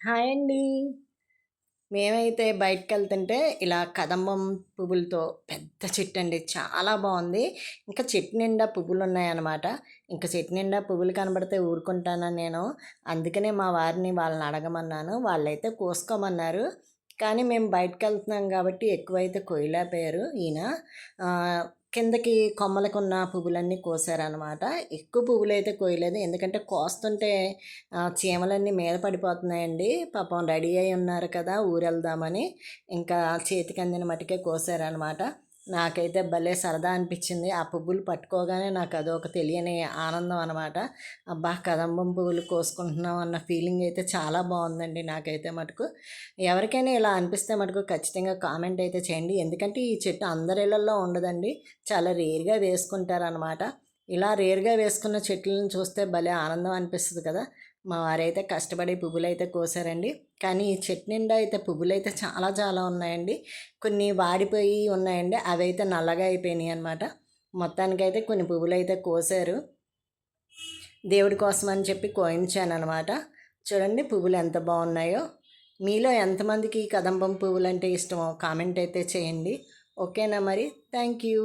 Hi అండి. మేమైతే బయటికెళ్తుంటే ఇలా కదంబం పువ్వులతో పెద్ద చెట్టు అండి చాలా బాగుంది ఇంకా చెట్టు నిండా పువ్వులు ఉన్నాయన్నమాట ఇంకా చెట్టు నిండా పువ్వులు కనబడితే ఊరుకుంటాను నేను. అందుకనే మా వారిని వాళ్ళని అడగమన్నాను. వాళ్ళైతే కోసుకోమన్నారు. కానీ మేము బయటికెళ్తున్నాం కాబట్టి ఎక్కువైతే కొయ్యలేకపోయారు ఈయన. కిందకి కొమ్మలకు ఉన్న పువ్వులన్నీ కోసారనమాట. ఎక్కువ పువ్వులైతే కోయలేదు. ఎందుకంటే కోస్తుంటే చీమలన్నీ మీద పడిపోతున్నాయండి. పాపం రెడీ అయి ఉన్నారు కదా! ఊరెళ్దామని. ఇంకా చేతికి అందిన మటుకే కోసారనమాట. నాకైతే భలే సరదా అనిపించింది ఆ పువ్వులు పట్టుకోగానే నాకు అదొక తెలియని ఆనందం అనమాట. అబ్బా! కదంబం పువ్వులు కోసుకుంటున్నాం అన్న ఫీలింగ్ అయితే చాలా బాగుందండి నాకైతే మటుకు. ఎవరికైనా ఇలా అనిపిస్తే మటుకు ఖచ్చితంగా కామెంట్ అయితే చేయండి. ఎందుకంటే ఈ చెట్టు అందరిళ్ళల్లో ఉండదండి. చాలా రేర్‌గా వేసుకుంటారనమాట. ఇలా రేర్‌గా వేసుకున్న చెట్లను చూస్తే భలే ఆనందం అనిపిస్తుంది కదా! మా వారైతే కష్టపడి అయితే కోసారండి. కానీ ఈ చెట్టు నిండా అయితే పువ్వులైతే చాలా చాలా ఉన్నాయండి. కొన్ని వాడిపోయి ఉన్నాయండి. అవి అయితే నల్లగా అయిపోయినాయి అనమాట. మొత్తానికైతే కొన్ని పువ్వులు అయితే కోసారు. దేవుడి కోసం అని చెప్పి కోయించాననమాట. చూడండి పువ్వులు ఎంత బాగున్నాయో మీలో ఎంతమందికి కదంబం పువ్వులు అంటే ఇష్టమో కామెంట్ అయితే చేయండి. ఓకేనా మరి? Thank you.